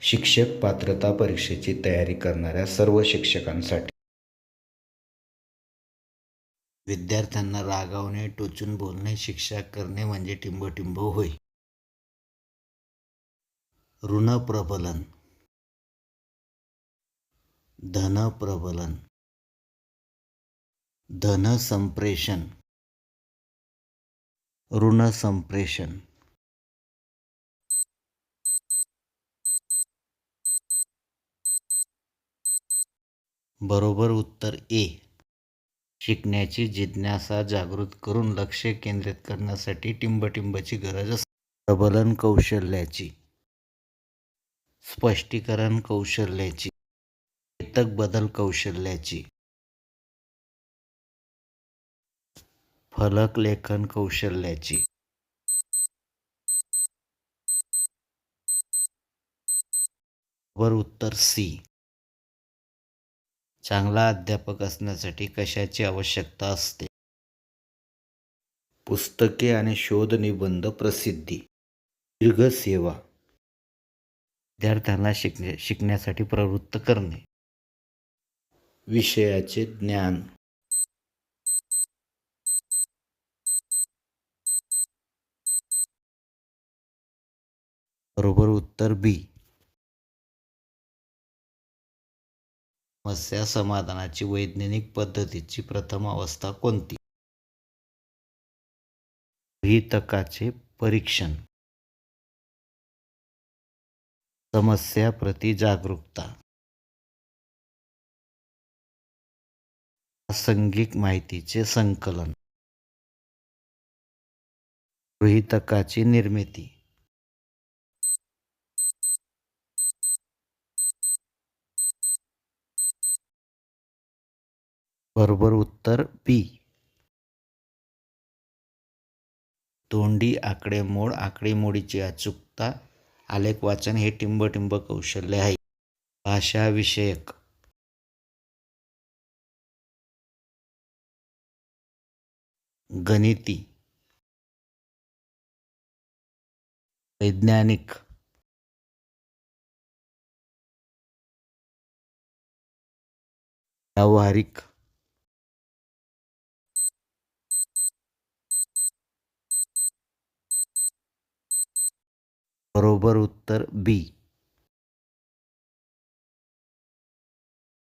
शिक्षक पात्रता परीक्षेची तयारी करणाऱ्या सर्व शिक्षकांसाठी. विद्यार्थ्यांना रागावणे टोचून बोलणे शिक्षा करणे म्हणजे टिंबटिंब होय. ऋण प्रबलन. धन प्रबलन. धन संप्रेषण. ऋण संप्रेषण. बरोबर उत्तर ए. शिकण्याची जिज्ञासा जागृत करून लक्ष केंद्रित करण्यासाठी टिंबटिंबची गरज असते. प्रबलन कौशल्याची. स्पष्टीकरण कौशल्याची. चेतक बदल कौशल्याची. फलक लेखन कौशल्याची. बरोबर उत्तर सी. चांगला अध्यापक असण्यासाठी कशाची आवश्यकता असते? पुस्तके आणि शोध निबंध प्रसिद्धी. दीर्घ सेवा. विद्यार्थ्यांना शिकण्या शिकण्यासाठी प्रवृत्त करणे. विषयाचे ज्ञान. बरोबर उत्तर बी. समस्या समाधानाची वैज्ञानिक पद्धतीची प्रथम अवस्था कोणती? गृहीतकाचे परीक्षण. समस्या प्रति जागरूकता. प्रासंगिक माहितीचे संकलन. गृहितकाची निर्मिती. बरोबर उत्तर बी. तोंडी आकडेमोड आकडेमोडीची अचूकता आलेख वाचन हे टिंबटिंब कौशल्य आहे. भाषाविषयक. गणिती. वैज्ञानिक. व्यावहारिक. बरोबर उत्तर बी.